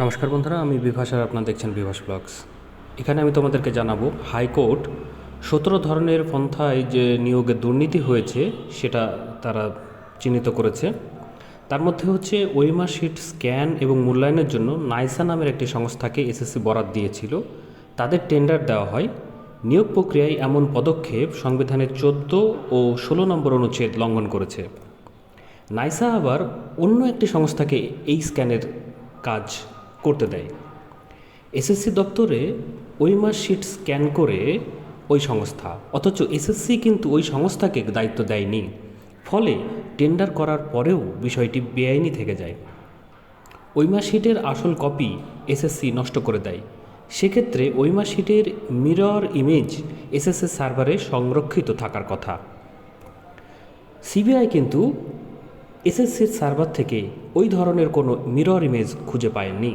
নমস্কার বন্ধুরা, আমি বিভাস আর আপনারা দেখছেন বিভাস ব্লগস। এখানে আমি তোমাদেরকে জানাব, হাইকোর্ট সতেরো ধরনের পন্থায় যে নিয়োগের দুর্নীতি হয়েছে, সেটা তারা চিহ্নিত করেছে। তার মধ্যে হচ্ছে ওয়েমার শিট স্ক্যান এবং মূল্যায়নের জন্য নাইসা নামের একটি সংস্থাকে এসএসসি বরাদ দিয়েছিল। তাদের টেন্ডার দেওয়া হয়। নিয়োগ প্রক্রিয়ায় এমন পদক্ষেপ সংবিধানের চোদ্দ ও ষোলো নম্বর অনুচ্ছেদ লঙ্ঘন করেছে। নাইসা আবার অন্য একটি সংস্থাকে এই স্ক্যানের কাজ করতে দেয়। এসএসসি দপ্তরে ওই মাস শিট স্ক্যান করে ওই সংস্থা, অথচ এসএসসি কিন্তু ওই সংস্থাকে দায়িত্ব দেয়নি। ফলে টেন্ডার করার পরেও বিষয়টি বেআইনি থেকে যায়। ওই মার্কশিটের আসল কপি এসএসসি নষ্ট করে দেয়। সেক্ষেত্রে ওই মার্কশিটের মিরর ইমেজ এসএসসি সার্ভারে সংরক্ষিত থাকার কথা। সিবিআই কিন্তু এসএসসির সার্ভার থেকে ওই ধরনের কোনো মিরর ইমেজ খুঁজে পায়নি।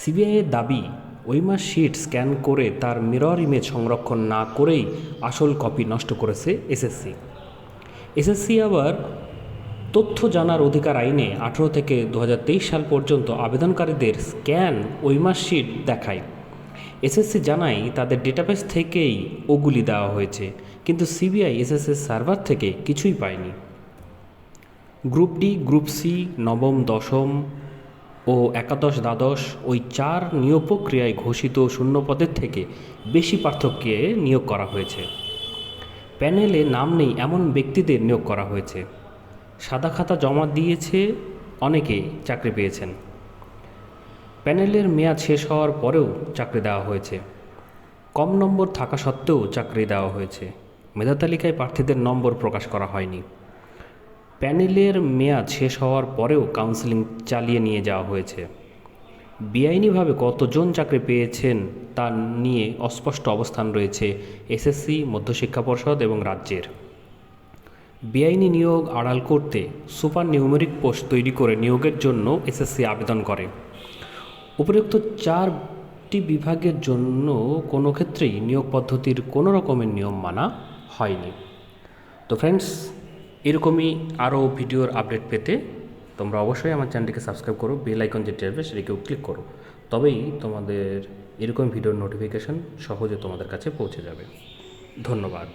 সিবিআইয়ের দাবি ওইমার শিট স্ক্যান করে তার মিরর ইমেজ সংরক্ষণ না করেই আসল কপি নষ্ট করেছে এসএসসি এসএসসি আবার তথ্য জানার অধিকার আইনে আঠেরো থেকে দু হাজার তেইশ সাল পর্যন্ত আবেদনকারীদের স্ক্যান ওইমার শিট দেখায়। এসএসসি জানায়, তাদের ডেটাবেস থেকেই ওগুলি দেওয়া হয়েছে, কিন্তু সিবিআই এসএসসির সার্ভার থেকে কিছুই পায়নি। গ্রুপ ডি, গ্রুপ সি, নবম, দশম ও একাদশ, দ্বাদশ ওই চার নিয়োগ প্রক্রিয়ায় ঘোষিত শূন্য পদের থেকে বেশি পার্থক্যে নিয়োগ করা হয়েছে। প্যানেলে নাম নেই এমন ব্যক্তিদের নিয়োগ করা হয়েছে। সাদা খাতা জমা দিয়েছে অনেকে চাকরি পেয়েছেন। প্যানেলের মেয়াদ শেষ হওয়ার পরেও চাকরি দেওয়া হয়েছে। কম নম্বর থাকা সত্ত্বেও চাকরি দেওয়া হয়েছে। মেধা তালিকায় প্রার্থীদের নম্বর প্রকাশ করা হয়নি। প্যানেলের মেয়াদ শেষ হওয়ার পরেও কাউন্সেলিং চালিয়ে নিয়ে যাওয়া হয়েছে। বেআইনিভাবে কতজন চাকরি পেয়েছেন তা নিয়ে অস্পষ্ট অবস্থান রয়েছে এসএসসি, মধ্যশিক্ষা পর্ষদ এবং রাজ্যের। বেআইনি নিয়োগ আড়াল করতে সুপার নিউমেরিক পোস্ট তৈরি করে নিয়োগের জন্য এসএসসি আবেদন করে। উপরোক্ত চারটি বিভাগের জন্য কোনো ক্ষেত্রেই নিয়োগ পদ্ধতির কোনো রকমের নিয়ম মানা হয়নি। তো ফ্রেন্ডস এরকমই আরও ভিডিওর আপডেট পেতে তোমরা অবশ্যই আমার চ্যানেলটিকে সাবস্ক্রাইব করো, বেল আইকন যেটি আসবে সেটিকেও ক্লিক করো। তবেই তোমাদের এরকম ভিডিওর নোটিফিকেশান সহজে তোমাদের কাছে পৌঁছে যাবে। ধন্যবাদ।